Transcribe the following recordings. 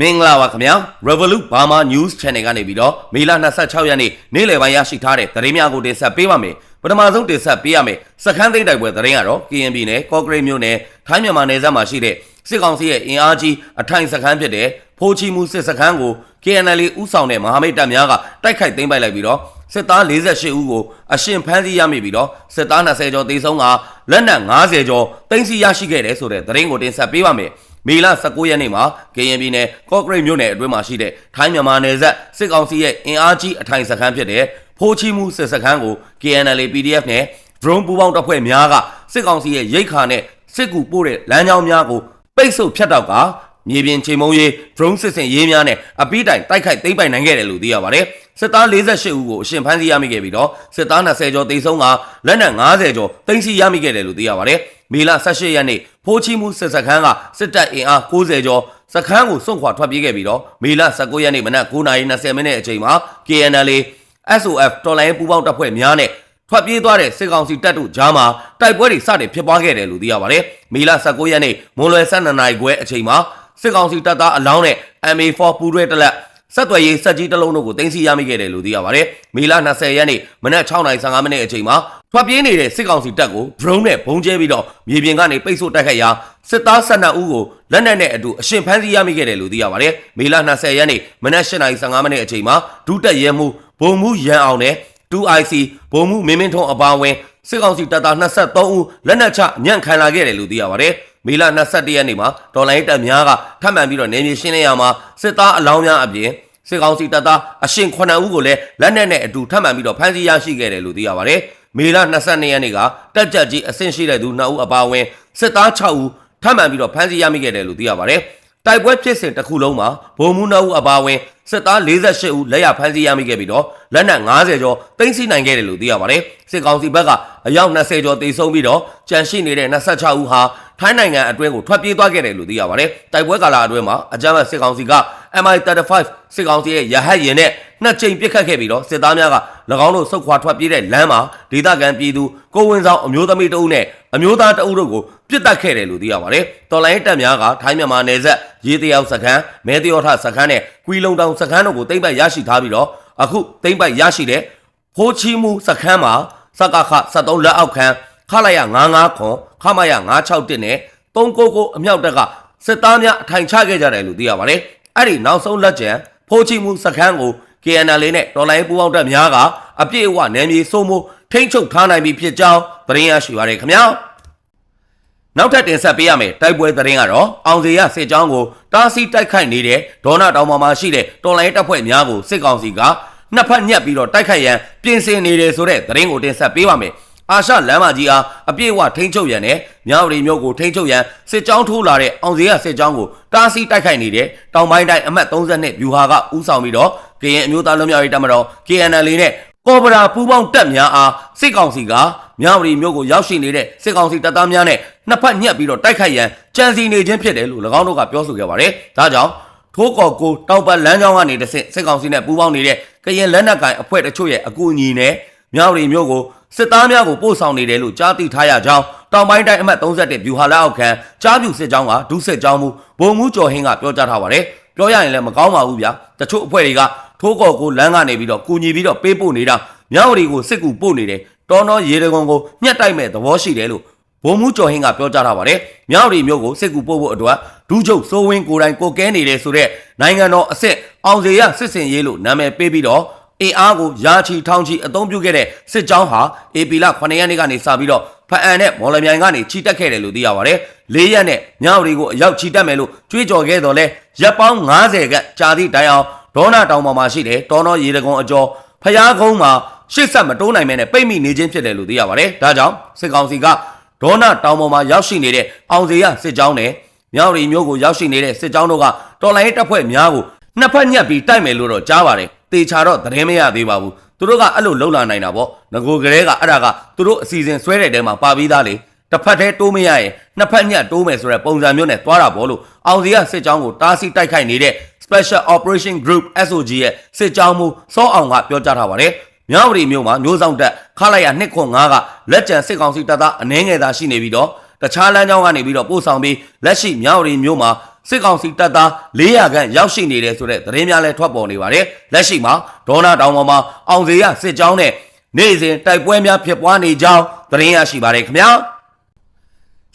မင်္ဂလာပါခင်ဗျာ Revolut Burma News Channel ကနေပြီးတော့မေလ26ရက်နေ့နေ့လယ်ပိုင်းရရှိထားတဲ့သတင်းများကိုတင်ဆက်ပေးပါမယ်ပထမဆုံးတင်ဆက်ပေးရမယ်စခန်းသိမ်းတိုက်ပွဲသတင်းကတော့ KNB နဲ့ Concrete မြို့နယ်ထိုင်းမြန်မာနယ်စပ်မှာရှိတဲ့စစ်ကောင်စီရဲ့အင်အားကြီးအထိုင်စခန်းဖြစ်တဲ့ဖိုးချီမှုစစ်စခန်းကို KNL ဥဆောင်တဲ့မဟာမိတ်တပ်များကတိုက်ခိုက်သိမ်းပိုက်လိုက်ပြီးတော့စစ်သား48ဦးကိုအရှင်ဖမ်းဆီးရမိပြီးတော့စစ်သား20ကျော်တေဆုံးကလက်နက်90ကျော်တင်စီရရှိခဲ့တယ်ဆိုတဲ့သတင်းကိုတင်ဆက်ပေးပါမယ် မေလ19ရက်နေ့မှာကရင်ပြည်နယ်ကော့ဂရိတ်မြို့နယ်အတွင်းမှာရှိတဲ့ထိုင်းမြန်မာနယ်စပ်စစ်ကောင်စီရဲ့အင်အားကြီးအထိုင်စခန်းဖြစ်တဲ့ဖိုးချီမှုစစ်စခန်းကို KNL PDF နဲ့ drone ပူးပေါင်းတပ်ဖွဲ့များကစစ်ကောင်စီရဲ့ရိတ်ခါနဲ့စစ်ကူပို့တဲ့လမ်းကြောင်းများကိုပိတ်ဆို့ဖျက်တောက်က မြေပြင်ချိန်မုံရေး drone စစ်စင်ရေးများနဲ့အပိတိုင်တိုက်ခိုက်သိမ်းပိုက်နိုင်ခဲ့တယ်လို့သိရပါတယ်စစ်သား48ဦးကိုအရှင်ဖမ်းဆီးရမိခဲ့ပြီးတော့စစ်သား20ကျော်တေဆုံးကလက်နက်90ကျော်သိမ်းဆီးရမိခဲ့တယ်လို့သိရပါတယ်မေလ18ရက်နေ့ဖိုးချီမှုစစ်စခန်းကစစ်တပ်အင်အား90ကျော်စခန်းကိုစွန့်ခွာထွက်ပြေးခဲ့ပြီးတော့မေလ19ရက်နေ့မနက်9:20မိနစ်အချိန်မှာ KNL SOF တော်လိုင်းပူးပေါင်းတပ်ဖွဲ့များနဲ့ထွက်ပြေးသွားတဲ့စစ်ကောင်စီတပ်တို့ကြားမှာတိုက်ပွဲတွေစတင်ဖြစ်ပွားခဲ့တယ်လို့သိရပါတယ်။မေလ19ရက်နေ့မွန်လွယ်12နာရီခွဲအချိန်မှာ စစ်ကောင်စီတပ်သားအလောင်းနဲ့ MA4 ပူးရဲတလက်ဆက်သွယ်ရေးစက်ကြီးတစ်လုံးတို့ကိုတင်စီရမိခဲ့တယ်လို့သိရပါတယ်။မေလ20ရက်နေ့မနက်6:55မိနစ်အချိန်မှာထွက်ပြေးနေတဲ့စစ်ကောင်စီတပ်ကို drone နဲ့ဘုံကျဲပြီးတော့မြေပြင်ကနေပိတ်ဆို့တိုက်ခိုက်ရာစစ်သား12ဦးကိုလက်နက်နဲ့အတူအရှင်ဖမ်းဆီးရမိခဲ့တယ်လို့သိရပါတယ်။မေလ20ရက်နေ့မနက်8:55မိနစ်အချိန်မှာဒုတက်ရဲမှုဘုံမှုရန်အောင်နဲ့ 2IC ဘုံမှုမင်းမင်းထုံးအပါအဝင်စစ်ကောင်စီတပ်သား23ဦးလက်နက်ချညံ့ခံလာခဲ့တယ်လို့သိရပါတယ်။ မေလ22ရက်နေ့မှာဒေါ်လာရေးတပ်များကထပ်မံပြီးတော့နေမြေရှင်းလင်းရမှာစစ်သားအလောင်းများအပြင်စစ်ကောင်စီတပ်သားအရှင်9ဦးကိုလည်းလက်နက်နဲ့အတူထပ်မံပြီးတော့ဖမ်းဆီးရရှိခဲ့တယ်လို့သိရပါတယ်။မေလ22ရက်နေ့ကတက်ကြက်ကြီးအဆင့်ရှိတဲ့သူ2ဦးအပါအဝင်စစ်သား6ဦးထပ်မံပြီးတော့ဖမ်းဆီးရမိခဲ့တယ်လို့သိရပါတယ်။တိုက်ပွဲဖြစ်စဉ်တစ်ခုလုံးမှာဗိုလ်မှူးနှုတ်အပါအဝင်စစ်သား48ဦးလက်ရဖမ်းဆီးရမိခဲ့ပြီးတော့လက်နက်90ကျော်တင်စီနိုင်ခဲ့တယ်လို့သိရပါတယ်စစ်ကောင်စီဘက်ကအယောက်20ကျော်တေဆုံးပြီးတော့ကြန့်ရှိနေတဲ့26ဦးဟာ ထိုင်းနိုင်ငံအတွင်းကိုထွက်ပြေးသွားခဲ့တယ်လို့သိရပါတယ်တိုက်ပွဲကာလအတွင်းမှာအကြမ်းဖက်စစ်ကောင်စီက MI35 စစ်ကောင်စီရဲ့ရဟတ်ရင်နဲ့နှစ်ကြိမ်ပစ်ခတ်ခဲ့ပြီးတော့စစ်သားများက၎င်းတို့ဆုတ်ခွာထွက်ပြေးတဲ့လမ်းမှာဒေသခံပြည်သူကိုဝင်ဆောင်အမျိုးသမီးတအုပ်နဲ့အမျိုးသားတအုပ်တို့ကိုပြစ်တက်ခဲ့တယ်လို့သိရပါတယ်တော်လိုင်းတပ်များကထိုင်းမြန်မာနယ်စပ်ရေးတယောက်စခန်းမဲတယောထစခန်းနဲ့ကွီလုံတောင်စခန်းတို့ကိုတိမ့်ပိုက်ရရှိထားပြီးတော့အခုတိမ့်ပိုက်ရရှိတဲ့ဖိုးချီမှုစခန်းမှာစကခ73လက်အောက်ခံခလာရ99 ခွန်ခမရ961နဲ့399အမြောက်တက်ကစစ်သားများအထိုင်ချခဲ့ကြတယ်လို့သိရပါတယ်အဲ့ဒီနောက်ဆုံးလက်ကျန်ဖိုးချီမှုစခန်းကို KNL နဲ့တော်လိုင်းပူးပေါင်းတပ်များကအပြည့်အဝနယ်မြေစိုးမိုးထိမ့်ချုပ်ထားနိုင်ပြီဖြစ်ကြောင်းသတင်းရရှိပါရခင်ဗျာနောက်ထပ်တင်ဆက်ပေးရမယ်တိုက်ပွဲသတင်းကတော့အောင်စီရစစ်ကြောင်းကိုတားဆီးတိုက်ခိုက်နေတဲ့ဒေါနာတောင်ပေါ်မှာရှိတဲ့တော်လိုင်းတပ်ဖွဲ့များကိုစစ်ကောင်စီကနှစ်ဖက်ညက်ပြီးတော့တိုက်ခိုက်ရန်ပြင်ဆင်နေတယ်ဆိုတဲ့သတင်းကိုတင်ဆက်ပေးပါမယ် အာရှလမ်းမကြီးအားအပြည့်အဝထိန်းချုပ်ရန်နဲ့မြောက်ရီမြို့ကိုထိန်းချုပ်ရန်စစ်ကြောင်းထိုးလာတဲ့အောင်စီရစစ်ကြောင်းကိုတားဆီးတိုက်ခိုက်နေတဲ့တောင်ပိုင်းတိုင်းအမှတ်32ဗျူဟာကဦးဆောင်ပြီးတော့ကရင်အမျိုးသားလွတ်မြောက်ရေးတပ်မတော် KNL နဲ့ကော်ဗရာပူးပေါင်းတပ်များအားစစ်ကောင်စီကမြောက်ရီမြို့ကိုရောက်ရှိနေတဲ့စစ်ကောင်စီတပ်သားများနဲ့နှစ်ဖက်ညှက်ပြီးတော့တိုက်ခိုက်ရန်ကြံစီနေခြင်းဖြစ်တယ်လို့၎င်းတို့ကပြောဆိုခဲ့ပါတယ်။ဒါကြောင့်ထိုးကော်ကိုတောက်ပတ်လမ်းကြောင်းကနေတဆင့်စစ်ကောင်စီနဲ့ပူးပေါင်းနေတဲ့ကရင်လက်နက်ကိုင်အဖွဲ့တချို့ရဲ့အကူအညီနဲ့မြောက်ရီမြို့ကို စစ်သားများကိုပို့ဆောင်နေတယ်လို့ကြားသိထားရကြောင်းတောင်ပိုင်းတိုင်းအမှတ်31ဗျူဟာလက်အောက်ခံကြားပြူစစ်ကြောင်းကဒုစစ်ကြောင်းမူဘုံမူကျော်ဟင်းကပြောကြားထားပါတယ်။ပြောရရင်လည်းမကောင်းပါဘူးဗျာ။တချို့အဖွဲ့တွေကထိုးကော်ကိုလမ်းကနေပြီးတော့ကူညီပြီးတော့ပေးပို့နေတာမြောက်ရီကိုစစ်ကူပို့နေတယ်တော်တော်ရေတကွန်ကိုညှက်တိုက်မဲ့သဘောရှိတယ်လို့ဘုံမူကျော်ဟင်းကပြောကြားထားပါတယ်။မြောက်ရီမျိုးကိုစစ်ကူပို့ဖို့အတွက်ဒူးချုပ်စိုးဝင်းကိုတိုင်ကိုကဲနေတယ်ဆိုတော့နိုင်ငံတော်အစ်စ်အောင်စေရစစ်စင်ရေးလို့နာမည်ပေးပြီးတော့ အင်အားကိုရာချီထောင်ချီအသုံးပြုခဲ့တဲ့စစ်ကြောင်းဟာအေပီလ9ရက်နေ့ကနေစပြီးတော့ဖအန်နဲ့မော်လမြိုင်ကနေချီတက်ခဲ့တယ်လို့သိရပါတယ်။၄ရက်နဲ့ညောင်ရီကိုအရောက်ချီတက်မယ်လို့ကြွေးကြော်ခဲ့တော့လဲရပ်ပေါင်း90ကကြာသည့်တိုင်အောင်ဒေါနာတောင်ပေါ်မှာရှိတယ်တောနော်ရေတကုံအကျော်ဖျားကုန်းမှာရှစ်ဆက်မတိုးနိုင်မဲနဲ့ပိတ်မိနေခြင်းဖြစ်တယ်လို့သိရပါတယ်။ဒါကြောင့်စစ်ကောင်စီကဒေါနာတောင်ပေါ်မှာရောက်ရှိနေတဲ့အောင်စေရစစ်ကြောင်းနဲ့မြောက်ရီမျိုးကိုရောက်ရှိနေတဲ့စစ်ကြောင်းတို့ကတော်လိုင်းတပ်ဖွဲ့များကိုနှစ်ဖက်ညက်ပြီးတိုက်မယ်လို့တော့ကြားပါတယ်။ တေချာတော့သတင်းမရသေးပါဘူး။သူတို့ကအဲ့လိုလှုပ်လာနိုင်တာပေါ့။ငကိုကလေးကအဲ့ဒါကသူတို့အစီအစဉ်ဆွဲတဲ့တဲမှာပါပြီးသားလေ။တစ်ဖက်တည်းတိုးမရရင်နှစ်ဖက်ညက်တိုးမယ်ဆိုတဲ့ပုံစံမျိုးနဲ့သွားတာပေါ့လို့အောင်စီရစစ်ကြောင်းကိုတားဆီးတိုက်ခိုက်နေတဲ့ Special Operation Group SOG ရဲ့စစ်ကြောင်းမှုစောအောင်ကပြောကြားထားပါတယ်။မြောက်ရီမျိုးမှာမျိုးဆောင်တက်ခလိုက်ရ205ကလက်ကျန်စစ်ကောင်စီတပ်သားအနှဲငယ်သာရှိနေပြီးတော့တခြားလမ်းကြောင်းကနေပြီးတော့ပို့ဆောင်ပြီးလက်ရှိမြောက်ရီမျိုးမှာ စစ်ကောင်စီတပ်သား400ခန့်ရောက်ရှိနေတယ်ဆိုတဲ့သတင်းများလည်းထွက်ပေါ်နေပါတယ်လက်ရှိမှာဒေါနာတောင်ပေါ်မှာအောင်စေရစစ်ကြောင်းနဲ့နေ့စဉ်တိုက်ပွဲများဖြစ်ပွားနေကြောင်းသတင်းရရှိပါတယ်ခင်ဗျာ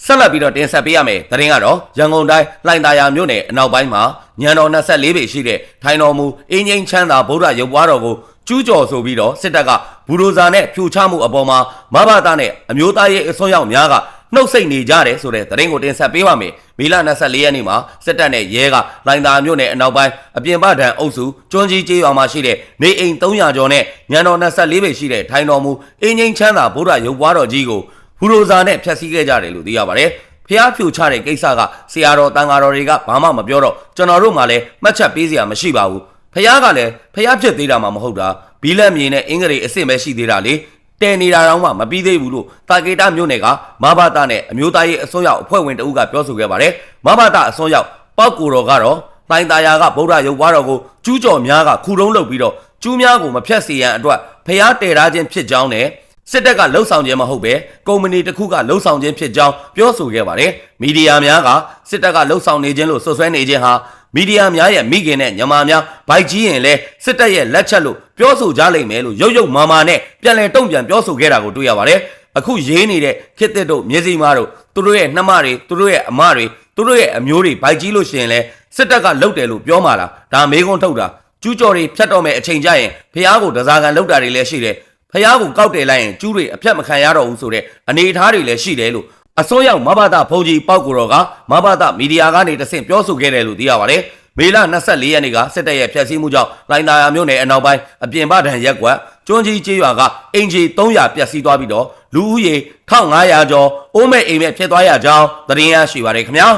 ဆက်လက်ပြီးတော့တင်ဆက်ပေးရမယ်သတင်းကတော့ရန်ကုန်တိုင်းလှိုင်သာယာမြို့နယ်အနောက်ပိုင်းမှာညံတော်24ပေရှိတဲ့ထိုင်တော်မူအင်းငိမ့်ချမ်းသာဗုဒ္ဓရုပ်ပွားတော်ကိုကျူးကျော်ဆိုပြီးတော့စစ်တပ်ကဘူဒိုဇာနဲ့ဖြိုချမှုအပေါ်မှာမဘာသာနဲ့အမျိုးသားရေးအစွန်းရောက်များက နှုတ်ဆက်နေကြတယ်ဆိုတဲ့သတင်းကိုတင်ဆက်ပေးပါမယ်။မီလ24ရက်နေ့မှာစစ်တပ်နဲ့ရဲကလိုင်သာမြို့နယ်အနောက်ပိုင်းအပြင်ပဒံအုပ်စုကျွန်းကြီးကျေးရွာမှာရှိတဲ့နေအိမ်300ကျော်နဲ့ညံတော်24ပေရှိတဲ့ထိုင်တော်မူအင်းငိမ့်ချမ်းသာဗုဒ္ဓရုပ်ပွားတော်ကြီးကိုဘူဒိုဇာနဲ့ဖျက်ဆီးခဲ့ကြတယ်လို့သိရပါတယ်။ဖျားဖြူချတဲ့ကိစ္စကဆရာတော်တန်ဃာတော်တွေကဘာမှမပြောတော့ကျွန်တော်တို့မှလည်းမှတ်ချက်ပေးစရာမရှိပါဘူး။ဖျားကလည်းဖျားဖြစ်သေးတာမှမဟုတ်တာဘီလက်မြေနဲ့အင်္ဂလိပ်အစ်စ်ပဲရှိသေးတာလေ တဲနေတာတော့မှမပြီးသေးဘူးလို့တာကေတာမြို့နယ်ကမဘာတာနဲ့အမျိုးသားရေးအစွန်းရောက်အဖွဲ့ဝင်တအုပ်ကပြောဆိုခဲ့ပါတယ်မဘာတာအစွန်းရောက်ပောက်ကိုတော်ကတော့တိုင်တာယာကဗုဒ္ဓရုပ်ပွားတော်ကိုကျူးကျော်များကခုတုံးလုပ်ပြီးတော့ကျူးများကိုမဖြတ်စေရန်အတွက်ဖျားတဲထားခြင်းဖြစ်ကြောင်းနဲ့စစ်တပ်ကလှုပ်ဆောင်ခြင်းမဟုတ်ပဲကုမ္ပဏီတစ်ခုကလှုပ်ဆောင်ခြင်းဖြစ်ကြောင်းပြောဆိုခဲ့ပါတယ်မီဒီယာများကစစ်တပ်ကလှုပ်ဆောင်နေခြင်းလို့ဆွဆွဲနေခြင်းဟာ မီဒီယာများရဲ့မိခင်နဲ့ညမာများဘိုက်ကြီးရင်လဲစစ်တပ်ရဲ့လက်ချက်လို့ပြောဆိုကြလိမ့်မယ်လို့ရုပ်ရုပ်မာမာနဲ့ပြန်လည်တုံ့ပြန်ပြောဆိုခဲ့တာကိုတွေ့ရပါတယ်အခုရေးနေတဲ့ခစ်တစ်တို့မြေစီမားတို့သူတို့ရဲ့နှမတွေသူတို့ရဲ့အမတွေသူတို့ရဲ့အမျိုးတွေဘိုက်ကြီးလို့ရှိရင်လဲစစ်တပ်ကလှုပ်တယ်လို့ပြောမှာလားဒါမေးခွန်းထုတ်တာကျူးကျော်တွေဖြတ်တော့မယ်အချိန်ကြရင်ဖះကိုဒဇာကန်လှုပ်တာတွေလည်းရှိတယ်ဖះကိုကောက်တယ်လိုက်ရင်ကျူးတွေအဖြတ်မခံရတော့ဘူးဆိုတဲ့အနေအထားတွေလည်းရှိတယ်လို့ အစိုးရမဘာသာဖုန်ကြီးပောက်ကိုတော်ကမဘာသာမီဒီယာကနေတဆင့်ပြောဆိုခဲ့တယ်လို့သိရပါတယ်မေလ24ရက်နေ့ကစစ်တပ်ရဲ့ဖျက်ဆီးမှုကြောင့်လိုင်သာယာမြို့နယ်အနောက်ပိုင်းအပြင်ပဒံရက်ကွက်ကျွန်းကြီးကျေးရွာကအင်ဂျီ300ပျက်စီးသွားပြီးတော့လူဦးရေ1500ကျော်အိုးမဲ့အိမ်မဲ့ဖြစ်သွားရကြောင်းသတင်းရရှိပါတယ်ခင်ဗျာ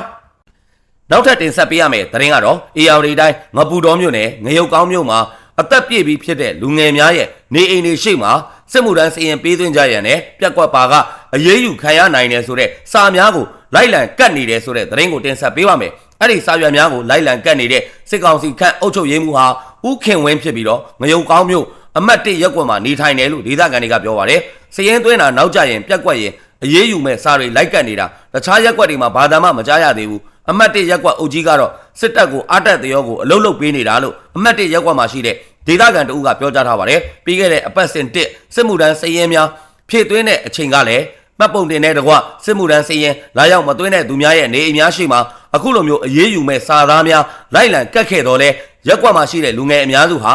နောက်ထပ်တင်ဆက်ပေးရမယ့်သတင်းကတော့ AR တိုင်းငပူတော်မြို့နယ်ငရုတ်ကောင်းမြို့မှာအသက်ပြည့်ပြီးဖြစ်တဲ့လူငယ်များရဲ့နေအိမ်တွေရှိမှ စစ်မှုထမ်းစီရင်ပေးသွင်းကြရန်နဲ့ပြက်ကွက်ပါကအရေးယူခံရနိုင်တယ်ဆိုတဲ့စာများကိုလိုက်လံကတ်နေတယ်ဆိုတဲ့သတင်းကိုတင်ဆက်ပေးပါမယ်အဲ့ဒီစာရွက်များကိုလိုက်လံကတ်နေတဲ့စစ်ကောင်စီခန့်အုပ်ချုပ်ရေးမှူးဟာဥခင်ဝင်းဖြစ်ပြီးတော့ငရုံကောင်းမျိုးအမတ်တစ်ရက်ကွက်မှာနေထိုင်တယ်လို့ဒေသခံတွေကပြောပါတယ်။စရင်သွင်းတာနောက်ကျရင်ပြက်ကွက်ရင်အေးအေးယူမဲ့စာတွေလိုက်ကတ်နေတာတခြားရက်ကွက်တွေမှာဘာသာမှမကြားရသေးဘူး။အမတ်တစ်ရက်ကွက်အုပ်ကြီးကတော့ စစ်တပ်ကိုအတက်တရောကိုအလုတ်လုတ်ပေးနေတာလို့အမတ်တစ်ရက်ကွက်မှာရှိတဲ့ဒေသခံတဦးကပြောကြားထားပါတယ်။ပြီးခဲ့တဲ့အပတ်စဉ်တစ်စစ်မှုထမ်းစရင်များဖြည့်သွင်းတဲ့အချိန်ကလည်းမှတ်ပုံတင်တဲ့တကွစစ်မှုထမ်းစရင်လာရောက်မသွင်းတဲ့သူများရဲ့နေအိမ်များရှိမှာအခုလိုမျိုးအေးအေးယူမဲ့စာသားများလိုက်လံကတ်ခဲ့တော့လဲရက်ကွက်မှာရှိတဲ့လူငယ်အများစုဟာ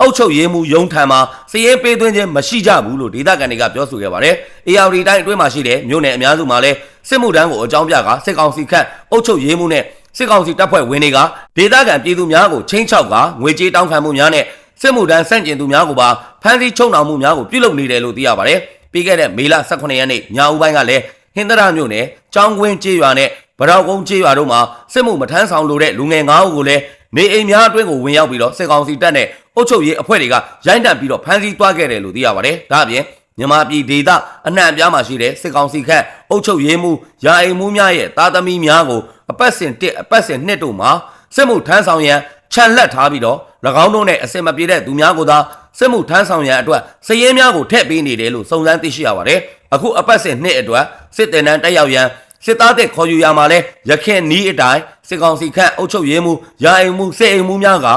အုတ်ချုပ်ရေးမှုယုံထံမှာစည်ရေးပေးသွင်းခြင်းမရှိကြဘူးလို့ဒေသခံတွေကပြောဆိုခဲ့ပါတယ်။ AR တိုင်းအတွင်းမှာရှိတဲ့မြို့နယ်အများစုမှာလည်းစစ်မှုထမ်းကိုအကြောင်းပြကစစ်ကောင်စီခန့်အုတ်ချုပ်ရေးမှုနဲ့ စစ်ကောင်စီတပ်ဖွဲ့ဝင်တွေကဒေသခံပြည်သူများကိုချင်းချောက်ကငွေကြေးတောင်းခံမှုများနဲ့စစ်မှုထမ်းဆန့်ကျင်သူများကိုပါဖမ်းဆီးချုပ်နှောင်မှုများကိုပြုလုပ်နေတယ်လို့သိရပါတယ်။ပြီးခဲ့တဲ့မေလ18ရက်နေ့ညဦးပိုင်းကလည်းဟင်္ဒရာမြို့နယ်ကျောင်းကွင်းကျေးရွာနဲ့ဗရောက်ကုန်းကျေးရွာတို့မှာစစ်မှုမထမ်းဆောင်လိုတဲ့လူငယ်9ဦးကိုလည်းနေအိမ်များအတွင်းကိုဝင်ရောက်ပြီးတော့စစ်ကောင်စီတပ်နဲ့အုပ်ချုပ်ရေးအဖွဲ့တွေကရိုင်းတန့်ပြီးတော့ဖမ်းဆီးသွားခဲ့တယ်လို့သိရပါတယ်။ဒါအပြင် မြန်မာပြည်ဒေသအနှံ့အပြားမှာရှိတဲ့စစ်ကောင်စီခန့်အုပ်ချုပ်ရေးမှုယာအိမ်မှုများရဲ့တာသမီများကိုအပတ်စဉ်1အပတ်စဉ်2တို့မှာစစ်မှုထမ်းဆောင်ရန်ခြံလက်ထားပြီးတော့၎င်းတို့နဲ့အစင်မပြေတဲ့သူများကိုသာစစ်မှုထမ်းဆောင်ရန်အတွက်စည်ရင်းများကိုထည့်ပေးနေတယ်လို့စုံစမ်းသိရှိရပါတယ်။အခုအပတ်စဉ်2အတွက်စစ်တင်တန်းတက်ရောက်ရန်စစ်သားတဲ့ခေါ်ယူရမှာလဲရခင်နီးအတိုင်းစစ်ကောင်စီခန့်အုပ်ချုပ်ရေးမှုရာအိမ်မှုစစ်အိမ်မှုများက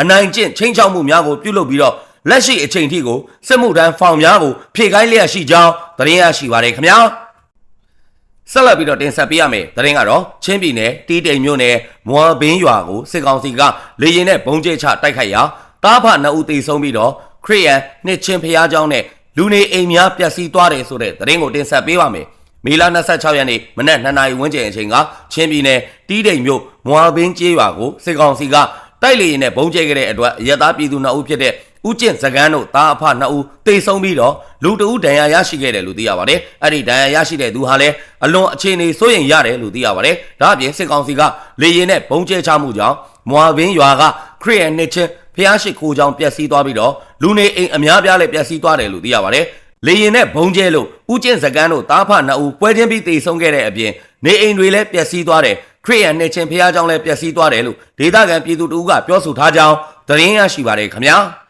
အနိုင်ကျင့်ချင်းချောက်မှုများကိုပြုလုပ်ပြီးတော့ လက်ရှိအချိန်ထိကိုစစ်မှုထမ်းဖောင်များကိုဖြည့်ခိုင်းလျက်ရှိကြောင်းသတင်းရရှိပါတယ်ခင်ဗျာဆက်လက်ပြီးတော့တင်ဆက်ပေးရမယ်သတင်းကတော့ချင်းပြည်နယ်တီးတိမ်မြို့နယ်မွာဘင်းရွာကိုစစ်ကောင်စီကလေရင်နဲ့ဘုံကျဲချတိုက်ခိုက်ရာတားဖနှစ်ဦးတေဆုံးပြီးတော့ခရီးယန်နှစ်ချင်းဖျားเจ้าနဲ့လူနေအိမ်များပျက်စီးသွားတယ်ဆိုတဲ့သတင်းကိုတင်ဆက်ပေးပါမယ်မေလ26ရက်နေ့မနက်2နာရီဝန်းကျင်အချိန်ကချင်းပြည်နယ်တီးတိမ်မြို့မွာဘင်းကျေးရွာကိုစစ်ကောင်စီကတိုက်လေရင်နဲ့ဘုံကျဲခဲ့တဲ့အတွက်ရသားပြည်သူ2ဦးဖြစ်တဲ့ ဦးကျင့်စကန်းတို့တာအဖ2ဦးတေဆုံးပြီးတော့လူတဦးဒဏ်ရာရရှိခဲ့တယ်လို့သိရပါတယ်။အဲ့ဒီဒဏ်ရာရရှိတဲ့သူဟာလည်းအလွန်အခြေအနေစိုးရိမ်ရတယ်လို့သိရပါတယ်။ဒါအပြင်စစ်ကောင်စီကလေရင်နဲ့ဘုံကျဲချမှုကြောင့်မွာဘင်းရွာကခရီးယန်နှစ်ချင်းဖျားရှိခိုးကြောင်ပျက်စီးသွားပြီးတော့လူနေအိမ်အများပြားလည်းပျက်စီးသွားတယ်လို့သိရပါတယ်။လေရင်နဲ့ဘုံကျဲလို့ဦးကျင့်စကန်းတို့တားဖ2ဦးပွဲချင်းပြီးတေဆုံးခဲ့တဲ့အပြင်နေအိမ်တွေလည်းပျက်စီးသွားတယ်ခရီးယန်နှစ်ချင်းဖျားကြောင်လည်းပျက်စီးသွားတယ်လို့ဒေသခံပြည်သူတို့ကပြောဆိုထားကြောင်းသတင်းရရှိပါတယ်ခင်ဗျာ။